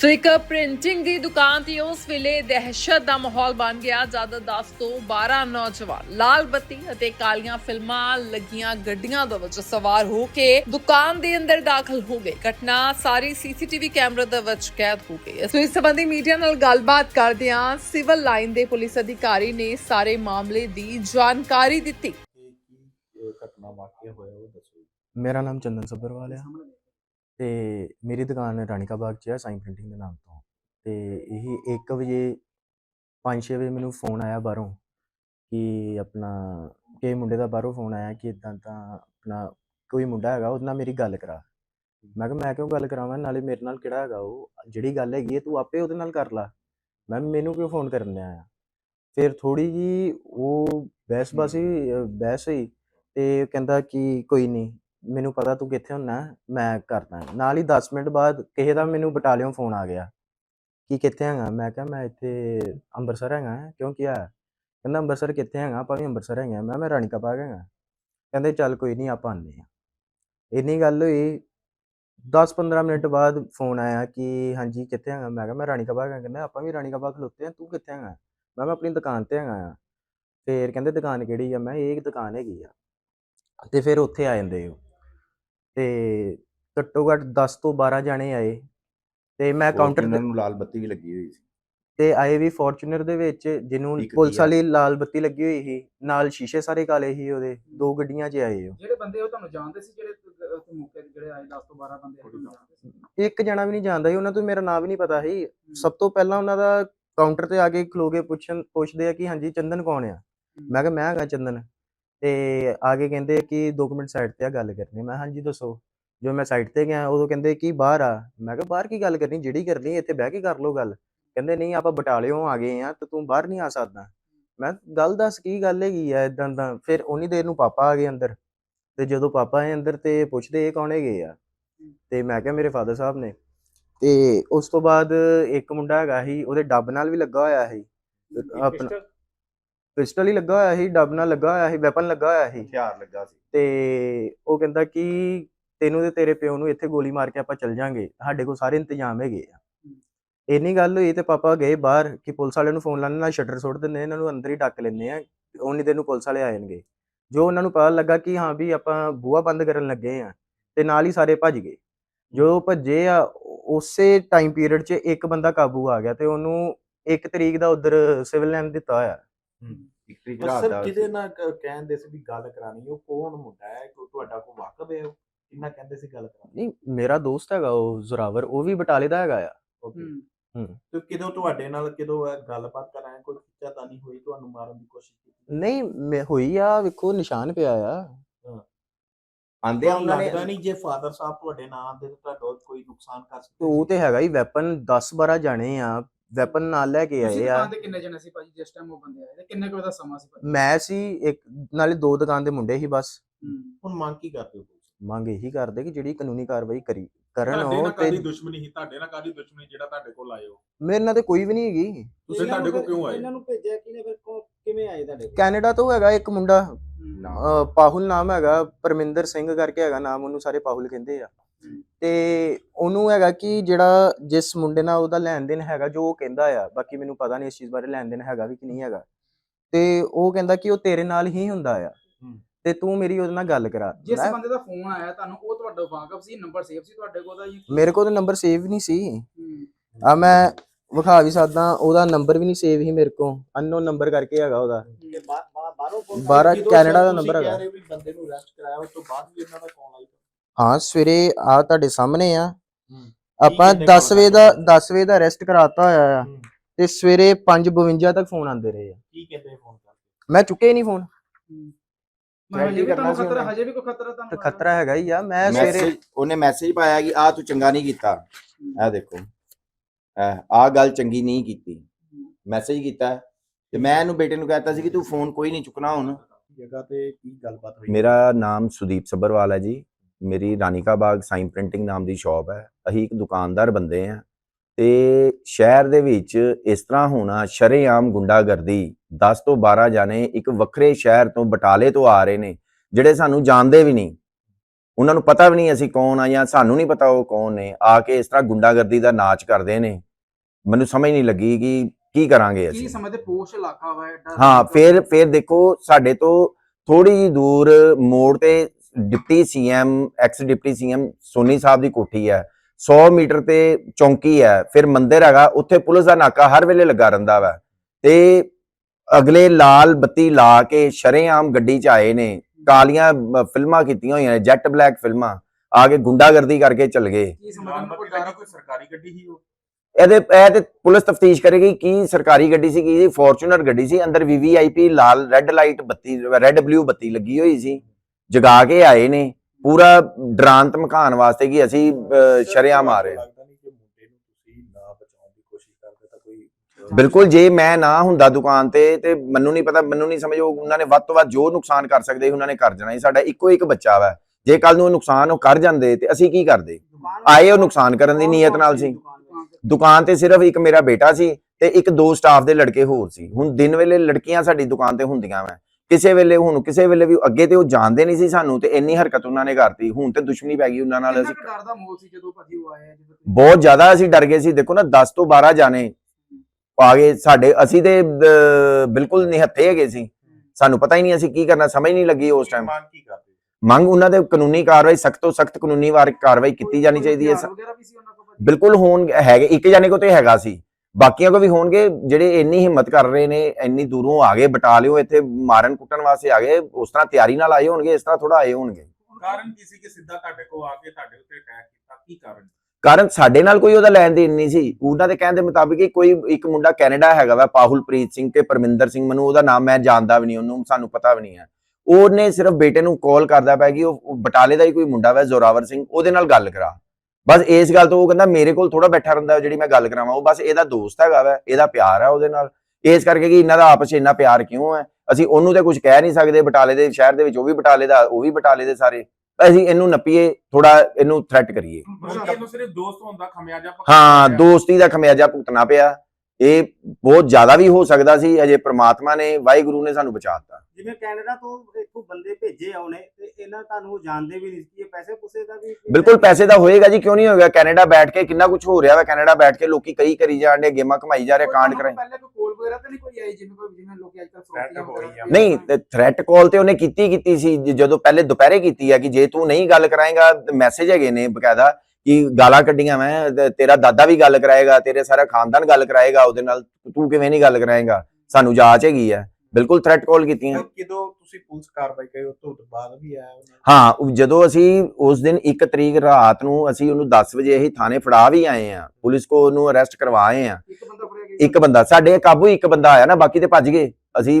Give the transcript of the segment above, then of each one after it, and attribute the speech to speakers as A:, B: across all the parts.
A: ਸੋ ਇੱਕ ਪ੍ਰਿੰਟਿੰਗ ਦੀ ਦੁਕਾਨ ਤੇ ਉਸ ਵੇਲੇ ਦਹਿਸ਼ਤ ਦਾ ਮਾਹੌਲ ਬਣ ਗਿਆ ਜਦ 10 ਤੋਂ 12 ਨੌਜਵਾਨ ਲਾਲ ਬੱਤੀ ਅਤੇ ਕਾਲੀਆਂ ਫਿਲਮਾਂ ਲੱਗੀਆਂ ਗੱਡੀਆਂ ਦੇ ਵਿੱਚ ਸਵਾਰ ਹੋ ਕੇ ਦੁਕਾਨ ਦੇ ਅੰਦਰ ਦਾਖਲ ਹੋ ਗਏ। ਘਟਨਾ ਸਾਰੀ ਸੀਸੀਟੀਵੀ ਕੈਮਰੇ ਦੇ ਵਿੱਚ ਕੈਦ ਹੋ ਗਈ। ਸੋ ਇਸ ਸੰਬੰਧੀ ਮੀਡੀਆ ਨਾਲ ਗੱਲਬਾਤ ਕਰਦਿਆਂ ਸਿਵਲ ਲਾਈਨ ਦੇ ਪੁਲਿਸ ਅਧਿਕਾਰੀ ਨੇ ਸਾਰੇ ਮਾਮਲੇ ਦੀ ਜਾਣਕਾਰੀ ਦਿੱਤੀ।
B: ਤੇ ਕੀ ਅਹ, ਘਟਨਾ ਵਾਕਿਆ ਹੋਇਆ ਉਹ ਦੱਸੋ
C: ਮੇਰਾ ਨਾਮ ਚੰਦਨ ਸੱਭਰਵਾਲ ਆ। ਤੇ ਮੇਰੀ ਦੁਕਾਨ ਰਾਣੀਕਾ ਬਾਗ 'ਚ ਹੈ ਸਾਈਨ ਪ੍ਰਿੰਟਿੰਗ ਦੇ ਨਾਮ ਤੋਂ ਤੇ ਇਹ 1 ਵਜੇ 5-6 ਵਜੇ ਮੈਨੂੰ ਫੋਨ ਆਇਆ ਬਾਹਰੋਂ ਕਿ ਆਪਣਾ ਕਿ ਮੁੰਡੇ ਦਾ ਬਾਹਰੋਂ ਫੋਨ ਆਇਆ ਕਿ ਇਦਾਂ ਤਾਂ ਆਪਣਾ ਕੋਈ ਮੁੰਡਾ ਹੈਗਾ, ਉਹਦੇ ਨਾਲ ਮੇਰੀ ਗੱਲ ਕਰਾ। ਮੈਂ ਕਿਹਾ, ਮੈਂ ਕਿਉਂ ਗੱਲ ਕਰਾਵਾਂ? ਨਾਲੇ ਮੇਰੇ ਨਾਲ ਕਿਹੜਾ ਹੈਗਾ ਉਹ? ਜਿਹੜੀ ਗੱਲ ਹੈਗੀ ਹੈ ਤੂੰ ਆਪੇ ਉਹਦੇ ਨਾਲ ਕਰ ਲਾ। ਮੈਂ ਮੈਨੂੰ ਕਿਉਂ ਫੋਨ ਕਰਨ ਡਿਆ ਆ ਫਿਰ ਥੋੜੀ ਜੀ ਉਹ ਬਹਿਸ ਬਾਸੀ ਅਹ ਬਹਿਸ ਹੋਈ ਤੇ ਕਹਿੰਦਾ ਕਿ ਕੋਈ ਨਹੀਂ ਮੈਨੂੰ ਪਤਾ ਤੂੰ ਕਿੱਥੇ ਹੁੰਨਾ ਮੈਂ ਕਰਦਾ। ਨਾਲ ਹੀ 10 ਮਿੰਟ ਬਾਅਦ ਕਿਸੇ ਦਾ ਮੈਨੂੰ ਬਟਾਲੀਅਨ ਫੋਨ ਆ ਗਿਆ। ਕਿ ਕਿੱਥੇ ਹੈਗਾ? ਮੈਂ ਕਿਹਾ ਮੈਂ ਇੱਥੇ ਅੰਮ੍ਰਿਤਸਰ ਹੈਗਾ। ਕਿਉਂ ਕੀ ਆ ਕਹਿੰਦਾ ਅੰਮ੍ਰਿਤਸਰ ਕਿੱਥੇ ਹੈਗਾ? ਆਪਾਂ ਵੀ ਅੰਮ੍ਰਿਤਸਰ ਹੈਗੇ ਆ। ਮੈਂ ਮੈਂ ਰਾਣੀ ਬਾਗ ਹੈਗਾ। ਕਹਿੰਦੇ ਚੱਲ ਕੋਈ ਨਹੀਂ ਆਪਾਂ ਆਉਂਦੇ ਆ ਇੰਨੀ ਗੱਲ ਹੋਈ। 10-15 ਮਿੰਟ ਬਾਅਦ ਫੋਨ ਆਇਆ ਕਿ ਹਾਂਜੀ ਕਿੱਥੇ ਹੈਗਾ? ਮੈਂ ਕਿਹਾ ਮੈਂ ਰਾਣੀਕਾ ਬਾਗ ਹੈਗਾ। ਕਹਿੰਦਾ ਆਪਾਂ ਵੀ ਰਾਣੀਕਾ ਬਾਗ ਖਲੋਤੇ ਆ ਤੂੰ ਕਿੱਥੇ ਹੈਗਾ? ਮੈਂ ਮੈਂ ਆਪਣੀ ਦੁਕਾਨ ਤੇ ਹੈਗਾ ਆ। ਫੇਰ ਕਹਿੰਦੇ ਦੁਕਾਨ ਕਿਹੜੀ ਆ? ਮੈਂ ਕਿਹਾ, ਇਹ ਦੁਕਾਨ ਹੈਗੀ ਆ। ਤੇ ਫਿਰ ਉੱਥੇ ਆ ਜਾਂਦੇ ਉਹ। ਤੇ ਘੱਟੋ ਘੱਟ 10 ਤੋਂ 12 ਜਾਣੇ ਆਏ ਤੇ ਮੈਂ ਕਾਊਂਟਰ
B: ਇਹਨਾਂ ਨੂੰ ਲਾਲ ਬੱਤੀ ਵੀ ਲੱਗੀ ਹੋਈ ਸੀ।
C: ਤੇ ਆਏ ਵੀ ਫੋਰਚੂਨਰ ਦੇ ਵਿੱਚ ਜਿਹਨੂੰ
B: ਇੱਕ
C: ਪੁਲਿਸ। ਵਾਲੀ ਲਾਲ ਬੱਤੀ ਲੱਗੀ ਹੋਈ ਸੀ ਨਾਲ ਸ਼ੀਸ਼ੇ ਸਾਰੇ ਕਾਲੇ ਸੀ ਉਹਦੇ ਦੋ ਗੱਡੀਆਂ 'ਚ ਆਏ ਉਹ।
D: ਜਿਹੜੇ ਬੰਦੇ ਉਹ ਤੁਹਾਨੂੰ ਜਾਣਦੇ ਸੀ ਜਿਹੜੇ ਤੁ- ਉੱਥੇ ਮੌਕੇ ਤੇ ਜਿਹੜੇ ਆਏ 10 ਤੋਂ 12 ਬੰਦੇ ਆਏ ਤੁਹਾਨੂੰ ਜਾਣਦੇ ਸੀ?
C: ਇੱਕ ਜਣਾ ਵੀ ਨਹੀਂ ਜਾਣਦਾ ਸੀ ਉਹਨਾਂ ਤੋਂ ਮੇਰਾ ਨਾਮ ਵੀ ਨਹੀਂ ਪਤਾ ਸੀ। ਸਭ ਤੋਂ ਪਹਿਲਾਂ ਉਹਨਾਂ ਦਾ ਕਾਊਂਟਰ ਤੇ ਆ ਕੇ ਖਲੋ ਕੇ ਪੁੱਛਣ ਪੁੱਛਦੇ ਆ ਕਿ ਹਾਂਜੀ ਚੰਦਨ ਕੌਣ ਆ? ਮੈਂ ਕਿਹਾ ਮੈਂ ਹੈਗਾ ਚੰਦਨ। ਤੇ ਆ ਕੇ ਕਹਿੰਦੇ ਕਿ 2 ਮਿੰਟ ਸਾਈਡ ਤੇ ਆ ਗੱਲ ਕਰਨੀ। ਮੈਂ ਹਾਂਜੀ ਦੱਸੋ। ਜੋ ਮੈਂ ਸਾਈਡ ਤੇ ਗਿਆ ਉਦੋਂ ਕਹਿੰਦੇ ਕਿ ਬਾਹਰ ਆ। ਮੈਂ ਕਿਹਾ ਬਾਹਰ ਕੀ ਗੱਲ ਕਰਨੀ? ਜਿਹੜੀ ਕਰਨੀ ਇੱਥੇ ਬਹਿ ਕੇ ਕਰ ਲਓ ਗੱਲ। ਕਹਿੰਦੇ ਨਹੀਂ ਆਪਾਂ ਬਟਾਲਿਓਂ ਆ ਗਏ ਆ ਤੇ ਤੂੰ ਬਾਹਰ ਨਹੀਂ ਆ ਸਕਦਾ। ਮੈਂ ਗੱਲ ਦੱਸ ਕੀ ਗੱਲ ਹੈਗੀ ਆ ਇਦਾਂ ਦਾ? ਫਿਰ ਉਨੀ ਦੇਰ ਨੂੰ ਪਾਪਾ ਆ ਗਏ ਅੰਦਰ। ਤੇ ਜਦੋਂ ਪਾਪਾ ਆਏ ਅੰਦਰ ਤੇ ਪੁੱਛਦੇ ਇਹ ਕੌਣ ਹੈਗੇ ਆ? ਤੇ ਮੈਂ ਕਿਹਾ ਮੇਰੇ ਫਾਦਰ ਸਾਹਿਬ ਨੇ। ਤੇ ਉਸ ਤੋਂ ਬਾਅਦ ਇੱਕ ਮੁੰਡਾ ਹੈਗਾ ਸੀ ਉਹਦੇ ਡੱਬ ਨਾਲ ਵੀ ਲੱਗਾ ਹੋਇਆ ਸੀ। ਆਪਣਾ ਪਿਸਟਲ ਹੀ ਲੱਗਾ ਹੋਇਆ ਸੀ ਡੱਬ ਨਾਲ ਲੱਗਾ ਹੋਇਆ ਸੀ ਵੈਪਨ ਲੱਗਾ ਹੋਇਆ ਸੀ।
B: ਹਥਿਆਰ ਲੱਗਾ ਸੀ।
C: ਤੇ ਉਹ ਕਹਿੰਦਾ ਕਿ ਤੈਨੂੰ ਤੇ ਤੇਰੇ ਪਿਓ ਨੂੰ ਇੱਥੇ ਗੋਲੀ ਮਾਰ ਕੇ ਆਪਾਂ ਚੱਲ ਜਾਾਂਗੇ ਸਾਡੇ ਕੋਲ ਸਾਰੇ ਇੰਤਜ਼ਾਮ ਹੈਗੇ ਆ। ਇੰਨੀ ਗੱਲ ਹੋਈ ਤੇ ਪਾਪਾ ਗਏ ਬਾਹਰ ਕਿ ਪੁਲਿਸ ਵਾਲਿਆਂ ਨੂੰ ਫੋਨ ਲਾਉਣ ਨਾਲ ਸ਼ਟਰ ਸੁੱਟ ਦਿੰਦੇ ਇਹਨਾਂ ਨੂੰ ਅੰਦਰ ਹੀ ਡੱਕ ਲੈਂਦੇ ਆ ਉਨੀ ਦੇਰ ਨੂੰ ਪੁਲਿਸ ਵਾਲੇ ਆ ਜਾਣਗੇ। ਜੋ ਉਹਨਾਂ ਨੂੰ ਪਤਾ ਲੱਗਾ ਕਿ ਹਾਂ ਵੀ ਆਪਾਂ ਬੂਹਾ ਬੰਦ ਕਰਨ ਲੱਗੇ ਆ ਤੇ ਨਾਲ ਹੀ ਸਾਰੇ ਭੱਜ ਗਏ। ਜੋ ਭੱਜੇ ਆ ਉਸੇ ਟਾਈਮ ਪੀਰੀਅਡ 'ਚ ਇੱਕ ਬੰਦਾ ਕਾਬੂ ਆ ਗਿਆ ਤੇ ਉਹਨੂੰ ਇੱਕ ਤਰੀਕ ਦਾ ਉਧਰ ਸਿਵਲ ਲਾਈਨ ਦਿੱਤਾ ਹੋਇਆ।
E: ਪਰ
B: ਰਾਤ
E: ਸਰ
B: ਦਾ
E: ਜਿਹਦੇ ਨਾਲ ਕ- ਕਹਿੰਦੇ ਸੀ ਵੀ ਗੱਲ ਕਰਾਣੀ ਉਹ ਕੌਣ ਮੁੰਡਾ ਹੈ? ਤੁਹਾਡਾ ਕੋਈ ਵਾਕਬ ਹੈ ਉਹ? ਕਿੰਨਾ ਕਹਿੰਦੇ ਸੀ ਗੱਲ ਕਰਾਣੀ
C: ਨਹੀਂ ਮੇਰਾ ਦੋਸਤ ਹੈਗਾ ਉਹ ਜ਼ੋਰਾਵਰ ਉਹ ਵੀ ਬਟਾਲੇ ਦਾ ਹੈਗਾ ਆ।
D: ਹੂੰ।
E: ਤੇ ਕਿਦੋਂ ਤੁਹਾਡੇ ਨਾਲ ਕਿਦੋਂ ਗੱਲਬਾਤ ਕਰਾਂ ਕੋਈ ਖਿੱਚਾਤਾਨੀ ਹੋਈ ਤੁਹਾਨੂੰ ਮਾਰਨ ਦੀ ਕੋਸ਼ਿਸ਼ ਕੀਤੀ?
C: ਨਹੀਂ ਮੈਂ ਹੋਈ ਆ ਵੇਖੋ ਨਿਸ਼ਾਨ ਪਿਆ ਆ।
B: ਆਂਦੇ ਆ ਉਹਨਾਂ ਨੇ
E: ਲੱਗਦਾ ਨਹੀਂ ਜੇ ਫਾਦਰ ਸਾਹਿਬ ਤੁਹਾਡੇ ਨਾਲ ਆਉਂਦੇ ਤਾਂ ਤੁਹਾਡਾ ਕੋਈ ਨੁਕਸਾਨ ਕਰ
C: ਤੇ
E: ਸਕਦੇ
C: ਉਹ ਤੇ ਹੈਗਾ ਹੀ ਵੈਪਨ 10 12 ਜਾਣੇ ਆ ਵੈਪਨ ਨਾਲ ਲੈ ਕੇ ਆਏ ਆ।
D: ਦੁਕਾਨ ਤੇ ਕਿੰਨੇ ਜਣੇ ਸੀ ਭਾਜੀ? ਜਿਸ ਟਾਈਮ ਉਹ ਬੰਦੇ ਆਏ ਤੇ ਕਿੰਨੇ ਕੁ ਵਜੇ ਦਾ ਸਮਾਂ ਸੀ ਭਾਜੀ?
C: ਮੈਂ ਸੀ ਇੱਕ ਨਾਲੇ ਦੋ ਦੁਕਾਨ ਦੇ ਮੁੰਡੇ ਸੀ ਬਸ।
D: ਹੂੰ।
E: ਹੁਣ ਮੰਗ ਕੀ ਕਰਦੇ ਹੋ?
C: ਮੰਗ ਇਹੀ ਕਰਦੇ ਕਿ ਜਿਹੜੀ ਕਾਨੂੰਨੀ ਕਾਰਵਾਈ ਕਰੀ ਕਰਨ
F: ਤੁਹਾਡੇ
C: ਉਹ
F: ਨਾਲ ਕਾਦੀ
C: ਤੇ
F: ਦੁਸ਼ਮਣੀ ਸੀ? ਤੁਹਾਡੇ ਨਾਲ ਕਾਦੀ ਦੁਸ਼ਮਣੀ ਜਿਹੜਾ ਤੁਹਾਡੇ ਕੋਲ ਆਏ ਹੋ
C: ਮੇਰੇ ਨਾਲ ਤੇ ਕੋਈ ਵੀ ਨਹੀਂ ਹੈਗੀ।
F: ਤੁਸੀਂ ਤੁਹਾਡੇ ਕੋਲ ਕਿਉਂ ਆਏ?
G: ਇਹਨਾਂ ਨੂੰ ਭੇਜਿਆ ਕਿਨੇ ਫਿਰ ਕੋ- ਕਿਵੇਂ ਆਏ ਤੁਹਾਡੇ ਕੋਲ?
C: ਕੈਨੇਡਾ ਤੋਂ ਹੈਗਾ ਇੱਕ ਮੁੰਡਾ।
D: ਹੂੰ।
C: ਅਹ ਪਾਹੁਲ ਨਾਮ ਹੈਗਾ ਪਰਮਿੰਦਰ ਸਿੰਘ ਕਰਕੇ ਹੈਗਾ ਨਾਮ ਉਹਨੂੰ ਸਾਰੇ ਪਾਹੁਲ ਕਹਿੰਦੇ ਆ। ਤੇ ਉਹਨੂੰ ਹੈਗਾ ਕਿ ਜਿਹੜਾ ਜਿਸ ਮੁੰਡੇ ਨਾਲ ਉਹਦਾ ਲੈਣ ਦੇਣ ਹੈਗਾ ਜੋ ਉਹ ਕਹਿੰਦਾ ਆ ਬਾਕੀ ਮੈਨੂੰ ਪਤਾ ਨਹੀਂ ਇਸ ਚੀਜ਼ ਬਾਰੇ ਲੈਣ ਦੇਣ ਹੈਗਾ ਵੀ ਕਿ ਨਹੀਂ ਹੈਗਾ ਤੇ ਉਹ ਕਹਿੰਦਾ ਕਿ ਉਹ ਤੇਰੇ ਨਾਲ ਹੀ ਹੁੰਦਾ ਆ। ਤੇ ਤੂੰ ਮੇਰੀ ਉਹਦੇ ਨਾਲ ਗੱਲ ਕਰਾ।
D: ਜਿਸ ਬੰਦੇ ਦਾ ਫੋਨ ਆਇਆ ਤੁਹਾਨੂੰ ਉਹ ਤੁਹਾਡਾ ਵਾਕਫ ਸੀ ਨੰਬਰ ਸੇਵ ਸੀ ਤੁਹਾਡੇ ਕੋਲ ਦਾ ਜੀ
C: ਮੇਰੇ ਕੋਲ ਤਾਂ ਨੰਬਰ ਸੇਵ ਨਹੀਂ ਸੀ।
D: ਹੂੰ।
C: ਆ ਮੈਂ ਵਿਖਾ ਵੀ ਸਕਦਾ ਉਹਦਾ ਨੰਬਰ ਵੀ ਨਹੀਂ ਸੇਵ ਸੀ ਮੇਰੇ ਕੋਲ ਅਨਨੋਨ ਨੰਬਰ ਕਰਕੇ ਹੈਗਾ ਉਹਦਾ।
G: ਬਾਹਰੋਂ
C: ਕੈਨੇਡਾ ਦਾ ਨੰਬਰ ਹੈਗਾ।
E: ਬੰਦੇ ਨੂੰ ਅਰੈਸਟ ਕਰਾਇਆ ਉਸ ਤੋਂ ਬਾਅਦ ਵੀ ਇਹਨਾਂ ਦਾ ਕਾਲ ਆਈ
C: ਹਾਂ ਸਵੇਰੇ ਆ ਤੁਹਾਡੇ ਸਾਹਮਣੇ ਆ। ਆਪਾਂ
E: ਕਹਿੰਦੇ
C: 10 ਵਜੇ ਦਾ 10 ਵਜੇ ਦਾ ਅਰੈਸਟ ਕਰਾਤਾ ਹੋਇਆ ਆ। ਤੇ ਸਵੇਰੇ 5:52 ਤੱਕ ਫੋਨ ਆਉਂਦੇ ਰਹੇ ਆ।
E: ਕੀ ਕਹਿੰਦੇ ਫੋਨ ਕਰਕੇ
C: ਮੈਂ ਚੁੱਕਿਆ ਹੀ ਨਹੀਂ ਫੋਨ
D: ਮੈਂ ਹਜੇ ਵੀ
C: ਕਰਨਾ
D: ਤੁਹਾਨੂੰ
C: ਸੀ
D: ਖਤਰਾ
C: ਉਹਨੇ।
D: ਹਜੇ ਵੀ ਕੋਈ ਖਤਰਾ
C: ਤੇ
D: ਤੁਹਾਨੂੰ
C: ਖਤਰਾ ਹੈਗਾ ਹੀ ਆ ਮੈਂ ਸਵੇਰੇ
B: ਉਹਨੇ ਮੈਸੇਜ ਪਾਇਆ ਕਿ ਆ ਤੂੰ ਚੰਗਾ ਨਹੀਂ ਕੀਤਾ। ਇਹ ਦੇਖੋ। ਆ ਗੱਲ ਚੰਗੀ ਨਹੀਂ ਕੀਤੀ। ਮੈਸੇਜ ਕੀਤਾ। ਤੇ ਮੈਂ ਇਹਨੂੰ ਬੇਟੇ ਨੂੰ ਕਹਿਤਾ ਸੀ ਕਿ ਤੂੰ ਫੋਨ ਕੋਈ ਨਹੀਂ ਚੁੱਕਣਾ ਹੁਣ।
E: ਜਗ੍ਹਾ ਤੇ ਕੀ ਗੱਲਬਾਤ ਹੋਈ?
B: ਮੇਰਾ ਨਾਮ ਸੁਦੀਪ ਸੱਬਰਵਾਲ ਹੈ ਜੀ। ਮੇਰੀ ਰਾਨੀਕਾ ਬਾਗ ਸਾਈਨ ਪ੍ਰਿੰਟਿੰਗ ਨਾਮ ਦੀ ਸ਼ਾਪ ਹੈ। ਅਸੀਂ ਇੱਕ ਦੁਕਾਨਦਾਰ ਬੰਦੇ ਆ ਤੇ ਸ਼ਹਿਰ ਦੇ ਵਿੱਚ ਇਸ ਤਰ੍ਹਾਂ ਹੋਣਾ ਸ਼ਰੇਆਮ ਗੁੰਡਾਗਰਦੀ। 10 ਤੋਂ 12 ਜਾਣੇ ਇੱਕ ਵੱਖਰੇ ਸ਼ਹਿਰ ਤੋਂ ਬਟਾਲੇ ਤੋਂ ਆ ਰਹੇ ਨੇ ਜਿਹੜੇ ਸਾਨੂੰ ਜਾਣਦੇ ਵੀ ਨਹੀਂ। ਉਹਨਾਂ ਨੂੰ ਪਤਾ ਵੀ ਨਹੀਂ ਅਸੀਂ ਕੌਣ ਆ ਜਾਂ ਸਾਨੂੰ ਨਹੀਂ ਪਤਾ ਉਹ ਕੌਣ ਨੇ। ਆ ਕੇ ਇਸ ਤਰ੍ਹਾਂ ਗੁੰਡਾਗਰਦੀ ਦਾ ਨਾਚ ਕਰਦੇ ਨੇ। ਮੈਨੂੰ ਸਮਝ ਨਹੀਂ ਲੱਗੀ ਕਿ ਕੀ ਕਰਾਂਗੇ
D: ਕੀ
B: ਅਸੀਂ।
D: ਸਮਝਦੇ? ਪੋਸ਼ ਇਲਾਕਾ ਵਾ ਐਡਾ
B: ਹਾਂ ਫਿਰ ਫਿਰ ਦੇਖੋ ਸਾਡੇ ਤੋਂ ਥੋੜੀ ਜਿਹੀ ਦੂਰ ਮੋੜ ਤੇ deputy C M ex deputy C M Soni ਸਾਹਿਬ ਦੀ ਕੋਠੀ ਹੈ 100 ਮੀਟਰ ਤੇ ਚੌਂਕੀ ਹੈ ਫਿਰ ਮੰਦਿਰ ਹੈਗਾ ਉੱਥੇ ਪੁਲਿਸ ਦਾ ਨਾਕਾ ਹਰ ਵੇਲੇ ਲੱਗਾ ਰਹਿੰਦਾ ਵਾ। ਤੇ ਅਗਲੇ ਲਾਲ ਬੱਤੀ ਲਾ ਕੇ ਸ਼ਰੇਆਮ ਗੱਡੀ 'ਚ ਆਏ ਨੇ ਕਾਲੀਆਂ ਫਿਲਮਾਂ ਕੀਤੀਆਂ ਹੋਈਆਂ ਨੇ ਜੈਟ ਬਲੈਕ ਫਿਲਮਾਂ ਆ ਕੇ ਗੁੰਡਾਗਰਦੀ ਕਰਕੇ ਚੱਲ ਗਏ।
D: ਕੀ ਸਮਝਦੇ
F: ਲਾਲ
D: ਨੂੰ ਕੋਈ
F: ਬੱਤੀ
D: ਡਰ
F: ਲੱਗੀ ਕੋਈ ਸਰਕਾਰੀ ਗੱਡੀ ਹੀ ਉਹ?
B: ਇਹਦੇ ਇਹ ਤੇ ਪੁਲਿਸ ਤਫਤੀਸ਼ ਕਰੇਗੀ ਕੀ ਸਰਕਾਰੀ ਗੱਡੀ ਸੀ ਕੀ ਫੋਰਚੂਨਰ ਗੱਡੀ ਸੀ ਅੰਦਰ ਵੀਵੀਆਈਪੀ ਲਾਲ ਰੈੱਡ ਲਾਈਟ ਬੱਤੀ ਰੈੱਡ ਬਲੂ ਬੱਤੀ ਲੱਗੀ ਹੋਈ ਸੀ। ਜਗਾ ਕੇ ਆਏ ਨੇ ਪੂਰਾ ਡਰਾਂਤ ਮਕਾਨ ਵਾਸਤੇ ਕਿ ਅਸੀਂ ਅ, ਸ਼ਰੇਆਮ ਆ ਰਹੇ ਹਾਂ।
E: ਲੱਗਦਾ ਨਹੀਂ ਕਿ ਮੁੰਡੇ ਨੂੰ ਤੁਸੀਂ ਨਾ ਬਚਾਉਣ ਦੀ ਕੋਸ਼ਿਸ਼ ਕਰਦੇ ਤਾਂ ਕੋਈ ਅਹ,
B: ਬਿਲਕੁਲ ਜੇ ਮੈਂ ਨਾ ਹੁੰਦਾ ਦੁਕਾਨ ਤੇ ਤੇ ਮੈਨੂੰ ਨਹੀਂ ਪਤਾ ਮੈਨੂੰ ਨਹੀਂ ਸਮਝ ਉਹ ਉਹਨਾਂ ਨੇ ਵੱਧ ਤੋਂ ਵੱਧ ਜੋ ਨੁਕਸਾਨ ਕਰ ਸਕਦੇ ਉਹਨਾਂ ਨੇ ਕਰ ਜਾਣਾ ਸੀ। ਸਾਡਾ ਇੱਕੋ ਇੱਕ ਬੱਚਾ ਵਾ। ਜੇ ਕੱਲ ਨੂੰ ਉਹ ਨੁਕਸਾਨ ਉਹ ਕਰ ਜਾਂਦੇ ਤੇ ਅਸੀਂ ਕੀ ਕਰਦੇ? ਆਏ ਉਹ ਨੁਕਸਾਨ ਕਰਨ ਦੀ ਨੀਅਤ ਨਾਲ ਸੀ। ਦੁਕਾਨ ਤੇ ਸਿਰਫ ਇੱਕ ਮੇਰਾ ਬੇਟਾ ਸੀ ਤੇ ਇੱਕ ਦੋ ਸਟਾਫ ਦੇ ਲੜਕੇ ਹੋਰ ਸੀ। ਹੁਣ ਦਿਨ ਵੇਲੇ ਲੜਕੀਆਂ ਸਾਡੀ ਦੁਕਾਨ ਤੇ ਹੁੰਦੀਆਂ ਵਾ। ਕਿਸੇ ਵੇਲੇ ਹੁਣ ਕਿਸੇ ਵੇਲੇ ਵੀ ਅੱਗੇ ਤੇ ਉਹ ਜਾਣਦੇ ਨਹੀਂ ਸੀ ਸਾਨੂੰ ਤੇ ਇੰਨੀ ਹਰਕਤ ਉਹਨਾਂ ਨੇ ਕਰਤੀ। ਹੁਣ ਤੇ ਦੁਸ਼ਮਣੀ ਪੈ ਗਈ ਉਹਨਾਂ ਨਾਲ ਅਸੀਂ
D: ਡਰ ਦਾ ਮਾਹੌਲ ਸੀ ਜਦੋਂ ਭਾਜੀ ਉਹ ਆਏ ਆ, ਜਦੋਂ ਤੁਸੀਂ-
B: ਬਹੁਤ ਜ਼ਿਆਦਾ ਅਸੀਂ ਡਰ ਗਏ ਸੀ। ਦੇਖੋ ਨਾ 10 ਤੋਂ 12 ਜਾਣੇ ਆ ਗਏ ਸਾਡੇ ਅਸੀਂ ਤੇ ਅਹ, ਬਿਲਕੁਲ ਨਿਹੱਥੇ ਹੈਗੇ ਸੀ। ਸਾਨੂੰ ਪਤਾ ਹੀ ਨਹੀਂ ਅਸੀਂ ਕੀ ਕਰਨਾ ਸਮਝ ਨਹੀਂ ਲੱਗੀ ਉਸ ਟਾਈਮ
E: ਮੰਗ ਕੀ ਕਰਦੇ?
B: ਮੰਗ ਉਹਨਾਂ ਦੇ ਕਾਨੂੰਨੀ ਕਾਰਵਾਈ ਸਖਤ ਤੋਂ ਸਖਤ ਕਾਨੂੰਨੀ ਵਾਰ ਕਾਰਵਾਈ ਕੀਤੀ ਜਾਣੀ ਚਾਹੀਦੀ ਹੈ।
D: ਹਥਿਆਰ ਵਗੈਰਾ ਵੀ ਸੀ ਉਹਨਾਂ ਕੋਲ ਭਾਜੀ?
B: ਬਿਲਕੁਲ ਹੋਣ ਹੈਗੇ ਇੱਕ ਜਾਣੇ ਕੋ ਤੇ ਹੈਗਾ ਸੀ। ਬਾਕੀਆਂ ਕੋ ਵੀ ਹੋਣਗੇ ਜਿਹੜੇ ਇੰਨੀ ਹਿੰਮਤ ਕਰ ਰਹੇ ਨੇ ਇੰਨੀ ਦੂਰੋਂ ਆ ਗਏ ਬਟਾਲਿਓ ਇੱਥੇ ਮਾਰਨ ਕੁੱਟਣ ਵਾਸਤੇ ਆ ਗਏ ਉਸ ਤਰ੍ਹਾਂ ਤਿਆਰੀ ਨਾਲ ਆਏ ਹੋਣਗੇ ਇਸ ਤਰ੍ਹਾਂ ਥੋੜਾ ਆਏ ਹੋਣਗੇ।
F: ਕਾਰਨ ਕੀ ਸੀ ਕਿ ਸਿੱਧਾ ਤੁਹਾਡੇ ਕੋਲ ਆ ਕੇ ਤੁਹਾਡੇ ਉੱਤੇ ਅਟੈਕ ਕੀਤਾ? ਕੀ ਕਾਰਨ?
B: ਕਾਰਨ ਸਾਡੇ ਨਾਲ ਕੋਈ ਉਹਦਾ ਲੈਣ ਦੇਣ ਨਹੀਂ ਸੀ। ਉਹਨਾਂ ਦੇ ਕਹਿਣ ਦੇ ਮੁਤਾਬਿਕ ਕੋਈ ਇੱਕ ਮੁੰਡਾ ਕੈਨੇਡਾ ਹੈਗਾ ਵਾ ਪਾਹੁਲਪ੍ਰੀਤ ਸਿੰਘ ਤੇ ਪਰਮਿੰਦਰ ਸਿੰਘ ਮੈਨੂੰ ਉਹਦਾ ਨਾਮ ਮੈਂ ਜਾਣਦਾ ਵੀ ਨਹੀਂ ਉਹਨੂੰ ਸਾਨੂੰ ਪਤਾ ਵੀ ਨਹੀਂ ਹੈ ਉਹਨੇ ਸਿਰਫ ਬੇਟੇ ਨੂੰ ਕਾਲ ਕਰਦਾ ਪਿਆ ਕਿ ਉਹ ਬਟਾਲੇ ਦਾ ਹੀ ਕੋਈ ਮੁੰਡਾ ਵਾ ਜ਼ੋਰਾਵਰ ਸਿੰਘ ਉਹਦੇ ਨਾਲ ਗੱਲ ਕਰਾ। ਬਸ ਇਸ ਗੱਲ ਤੋਂ ਉਹ ਕਹਿੰਦਾ ਮੇਰੇ ਕੋਲ ਥੋੜਾ ਬੈਠਾ ਰਹਿੰਦਾ ਜਿਹੜੀ ਮੈਂ ਗੱਲ ਕਰਾਵਾਂ ਉਹ ਬਸ ਇਹਦਾ ਦੋਸਤ ਹੈਗਾ ਵਾ ਇਹਦਾ ਪਿਆਰ ਹੈ ਉਹਦੇ ਨਾਲ। ਇਸ ਕਰਕੇ ਕਿ ਇਹਨਾਂ ਦਾ ਆਪਸ 'ਚ ਇੰਨਾ ਪਿਆਰ ਕਿਉਂ ਹੈ? ਅਸੀਂ ਉਹਨੂੰ ਤੇ ਕੁਝ ਕਹਿ ਨਹੀਂ ਸਕਦੇ ਬਟਾਲੇ ਦੇ ਸ਼ਹਿਰ ਦੇ ਵਿੱਚ ਉਹ ਵੀ ਬਟਾਲੇ ਦਾ ਉਹ ਵੀ ਬਟਾਲੇ ਦੇ ਸਾਰੇ। ਅਸੀਂ ਇਹਨੂੰ ਨੱਪੀਏ ਥੋੜਾ ਇਹਨੂੰ ਥ੍ਰੈਟ ਕਰੀਏ।
F: ਇਹਨੂੰ ਸਿਰਫ ਦੋਸਤ ਖਮਿਆਜਾ
B: ਹਾਂ। ਦੋਸਤੀ ਦਾ ਖਮਿਆਜਾ ਭੁਗਤਣਾ ਪਿਆ। ਇਹ ਬਹੁਤ ਜ਼ਿਆਦਾ ਵੀ ਹੋ ਸਕਦਾ ਸੀ ਅਜੇ ਪ੍ਰਮਾਤਮਾ ਨੇ ਵਾਹਿਗੁਰੂ ਨੇ ਸਾਨੂੰ ਬਚਾਤਾ
G: ਜਿਵੇਂ ਕੈਨੇਡਾ ਤੋਂ ਇੱਥੋਂ ਬੰਦੇ ਭੇਜੇ ਆ ਉਹਨੇ ਤੇ ਇਹਨਾਂ ਤੁਹਾਨੂੰ ਜਾਣਦੇ ਵੀ ਨਹੀਂ ਸੀ ਇਹ ਪੈਸੇ ਪੂਸੇ ਦਾ ਵੀ
B: ਬਿਲਕੁਲ ਪੈਸੇ ਦਾ ਹੋਏਗਾ ਜੀ ਕਿਉਂ ਨਹੀਂ ਹੋਏਗਾ? ਕੈਨੇਡਾ ਬੈਠ ਕੇ ਕਿੰਨਾ ਕੁਝ ਹੋ ਰਿਹਾ ਵਾ ਕੈਨੇਡਾ ਬੈਠ ਕੇ ਲੋਕੀ ਕਈ ਕਰੀ ਜਾਣ ਦੇ ਗੇਮਾਂ ਕਮਾਈ ਜਾ ਰਹੇ ਕਾਂਡ ਕਰਾਈ।
D: ਪਹਿਲੇ ਕੋਈ ਕੋਲ ਵਗੈਰਾ ਤਾਂ ਨਹੀਂ ਕੋਈ ਆਈ ਜਿਵੇਂ ਕੋਈ ਜਿਵੇਂ ਲੋਕੀ ਅੱਜ ਕੱਲ੍ਹ।
B: ਨਹੀਂ ਥ੍ਰੈਟ ਕਾਲ ਤੇ ਉਹਨੇ ਕੀਤੀ ਕੀਤੀ ਸੀ ਜਦੋਂ ਪਹਿਲੇ ਦੁਪਹਿਰੇ ਕੀਤੀ ਹੈ ਕਿ ਜੇ ਤੂੰ ਨਹੀਂ ਗੱਲ ਕਰਾਏਗਾ ਮੈਸੇਜ ਹੈਗੇ ਨੇ ਬਕਾਇਦਾ। ਕਿ ਗਾਲਾਂ ਕੱਢੀਆਂ ਮੈਂ ਤੇਰਾ ਦਾਦਾ ਵੀ ਗੱਲ ਕਰਾਏਗਾ ਤੇਰੇ ਸਾਰਾ ਖਾਨਦਾਨ ਗੱਲ ਕਰਾਏਗਾ ਉਹਦੇ ਨਾਲ ਤੂੰ ਕਿਵੇਂ ਨਹੀਂ ਗੱਲ ਕਰਾਏਗਾ? ਸਾਨੂੰ ਜਾਂਚ ਹੈਗੀ ਹੈ ਬਿਲਕੁਲ ਥ੍ਰੈਟ ਕਾਲ ਕੀਤੀਆਂ।
E: ਫਿਰ ਕਿਦੋਂ ਤੁਸੀਂ ਪੁਲਿਸ ਕਾਰਵਾਈ ਕਰੀ ਉਸ ਤੋਂ ਬਾਅਦ ਵੀ ਆਇਆ ਉਹਨਾਂ
B: ਹਾਂ ਜਦੋਂ ਅਸੀਂ ਉਸ ਦਿਨ 1 ਤਰੀਕ ਰਾਤ ਨੂੰ ਅਸੀਂ ਉਹਨੂੰ 10 ਵਜੇ ਹੀ ਥਾਣੇ ਫੜਾ ਵੀ ਆਏ ਆ। ਪੁਲਿਸ ਕੋ ਉਹਨੂੰ ਅਰੈਸਟ ਕਰਵਾਏ ਆ।
D: ਇੱਕ ਬੰਦਾ
B: ਸਾਡੇ ਕਾਬੂ ਇੱਕ ਬੰਦਾ ਆਇਆ ਨਾ ਬਾਕੀ ਤੇ ਭੱਜ ਗਏ। ਅਸੀਂ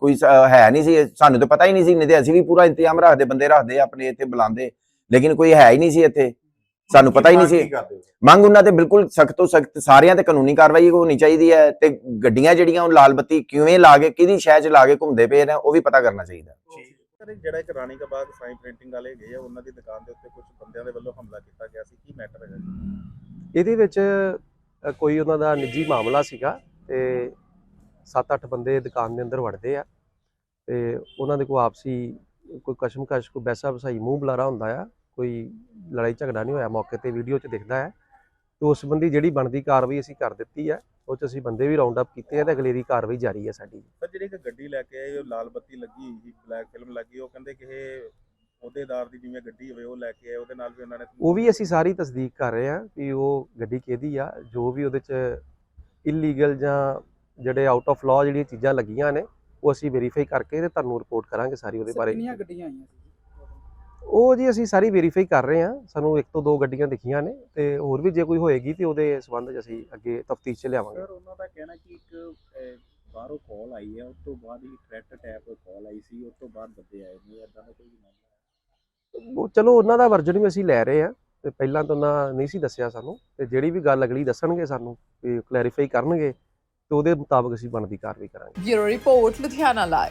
B: ਕੋਈ ਹੈ ਨਹੀਂ ਸੀ ਸਾਨੂੰ ਤਾਂ ਪਤਾ ਹੀ ਨਹੀਂ ਸੀ ਨਹੀਂ ਤੇ ਅਸੀਂ ਵੀ ਪੂਰਾ ਇੰਤਜ਼ਾਮ ਰੱਖਦੇ ਬੰਦੇ ਰੱਖਦੇ ਆਪਣੇ ਇੱਥੇ ਬੁਲਾਉਂਦੇ। ਲੇਕਿਨ ਕੋਈ ਹੈ ਹੀ ਨਹੀਂ ਸੀ ਇੱਥੇ। ਸਾਨੂੰ ਪਤਾ ਹੀ ਨਹੀਂ ਸੀ।
E: ਹੋ?
B: ਮੰਗ ਉਹਨਾਂ ਤੇ ਬਿਲਕੁਲ ਸਖਤ ਤੋਂ ਸਖਤ ਸਾਰਿਆਂ ਤੇ ਕਾਨੂੰਨੀ ਕਾਰਵਾਈ ਹੋਣੀ ਚਾਹੀਦੀ ਹੈ ਤੇ ਗੱਡੀਆਂ ਜਿਹੜੀਆਂ ਉਹ ਲਾਲ ਬੱਤੀ ਕਿਵੇਂ ਲਾ ਕੇ ਕਿਹਦੀ ਸ਼ਹਿ 'ਚ ਲਾ ਕੇ ਘੁੰਮਦੇ ਪਏ ਨੇ ਉਹ ਵੀ ਪਤਾ ਕਰਨਾ ਚਾਹੀਦਾ।
F: ਸਰ ਜਿਹੜਾ ਇੱਕ ਰਾਣੀ ਕਾ ਬਾਗ ਸਾਈਨ ਪ੍ਰਿੰਟਿੰਗ ਵਾਲੇ ਗਏ ਆ ਉਹਨਾਂ ਦੀ ਦੁਕਾਨ ਦੇ ਉੱਤੇ ਕੁਝ ਬੰਦਿਆਂ ਦੇ ਵੱਲੋਂ ਹਮਲਾ ਕੀਤਾ ਗਿਆ ਸੀ। ਕੀ ਮੈਟਰ ਜੀ?
H: ਇਹਦੇ ਵਿੱਚ ਕੋਈ ਉਹਨਾਂ ਦਾ ਨਿੱਜੀ ਮਾਮਲਾ ਸੀਗਾ ਤੇ 7-8 ਬੰਦੇ ਦੁਕਾਨ ਦੇ ਅੰਦਰ ਵੜਦੇ ਆ ਤੇ ਉਹਨਾਂ ਦੇ ਕੋਈ ਆਪਸੀ ਕੋਈ ਕਸ਼ਮਕਸ਼ ਕੋਈ ਵੈਸਾ ਵਸਾਈ ਮੂੰਹ ਬੁਲਾਰਾ ਹੁੰਦਾ ਆ। ਕੋਈ ਲੜਾਈ ਝਗੜਾ ਨਹੀਂ ਹੋਇਆ ਮੌਕੇ ਤੇ ਵੀਡੀਓ 'ਚ ਦਿਖਦਾ ਹੈ। ਤੇ ਉਸ ਸੰਬੰਧੀ ਜਿਹੜੀ ਬਣਦੀ ਕਾਰਵਾਈ ਅਸੀਂ ਕਰ ਦਿੱਤੀ ਆ ਉਹ 'ਚ ਅਸੀਂ ਬੰਦੇ ਵੀ ਰਾਉਂਡ ਅਪ ਕੀਤੇ ਆ ਤੇ ਅਗਲੇਰੀ ਕਾਰਵਾਈ ਜਾਰੀ ਹੈ ਸਾਡੀ।
F: ਸਰ ਜਿਹੜੀ ਇੱਕ ਗੱਡੀ ਲੈ ਕੇ ਆਏ ਉਹ ਲਾਲ ਬੱਤੀ ਲੱਗੀ ਹੋਈ ਸੀ ਬਲੈਕ ਫਿਲਮ ਲੱਗੀ ਉਹ ਕਹਿੰਦੇ ਕਿ ਇਹ ਅਹੁਦੇਦਾਰ ਦੀ ਜਿਵੇਂ ਗੱਡੀ ਹੋਵੇ ਉਹ ਲੈ ਕੇ ਆਏ ਉਹਦੇ ਨਾਲ ਵੀ ਉਹਨਾਂ ਨੇ
H: ਉਹ ਵੀ ਅਸੀਂ ਸਾਰੀ ਤਸਦੀਕ ਕਰ ਰਹੇ ਹਾਂ ਕਿ ਉਹ ਗੱਡੀ ਕਿਹਦੀ ਆ ਜੋ ਵੀ ਉਹਦੇ 'ਚ ਇਲੀਗਲ ਜਾਂ ਜਿਹੜੇ ਆਊਟ ਆਫ ਲਾਅ ਜਿਹੜੀਆਂ ਚੀਜ਼ਾਂ ਲੱਗੀਆਂ ਨੇ ਉਹ ਅਸੀਂ ਵੈਰੀਫਾਈ ਕਰਕੇ ਤੇ ਤੁਹਾਨੂੰ ਰਿਪੋਰਟ ਕਰਾਂਗੇ ਸਾਰੀ ਉਹਦੇ ਬਾਰੇ।
D: ਕਿੰਨੀਆਂ ਗੱਡੀਆਂ ਆਈਆਂ ਸੀ?
H: ਉਹ ਜੀ ਅਸੀਂ ਸਾਰੀ ਵੈਰੀਫਾਈ ਕਰ ਰਹੇ ਹਾਂ। ਸਾਨੂੰ ਇੱਕ ਤੋਂ ਦੋ ਗੱਡੀਆਂ ਦਿਖੀਆਂ ਨੇ ਤੇ ਹੋਰ ਵੀ ਜੇ ਕੋਈ ਹੋਏਗੀ ਤੇ ਉਹਦੇ ਸੰਬੰਧ 'ਚ ਅਸੀਂ ਅੱਗੇ ਤਫਤੀਸ਼ 'ਚ ਲਿਆਵਾਂਗੇ।
I: ਸਰ ਉਹਨਾਂ ਦਾ ਕਹਿਣਾ ਕਿ ਇੱਕ ਅਹ, ਬਾਹਰੋਂ ਕਾਲ ਆਈ ਹੈ ਉਸ ਤੋਂ ਬਾਅਦ ਹੀ ਥ੍ਰੈਟ ਟੈਪ ਕਾਲ ਆਈ ਸੀ ਉਸ ਤੋਂ ਬਾਅਦ ਬੰਦੇ ਆਏ ਨੇ ਇਦਾਂ ਦਾ ਕੋਈ ਮਾਮਲਾ ਹੈ?
H: ਉਹ ਚਲੋ ਉਹਨਾਂ ਦਾ ਵਰਜਨ ਵੀ ਅਸੀਂ ਲੈ ਰਹੇ ਹਾਂ ਤੇ ਪਹਿਲਾਂ ਤਾਂ ਉਹਨਾਂ ਨਹੀਂ ਸੀ ਦੱਸਿਆ ਸਾਨੂੰ ਤੇ ਜਿਹੜੀ ਵੀ ਗੱਲ ਅਗਲੀ ਦੱਸਣਗੇ ਸਾਨੂੰ ਕਲੈਰੀਫਾਈ ਕਰਨਗੇ ਤੇ ਉਹਦੇ ਮੁਤਾਬਕ ਅਸੀਂ ਬਣਦੀ ਕਾਰਵਾਈ ਕਰਾਂਗੇ।
A: Bureau report Ludhiana live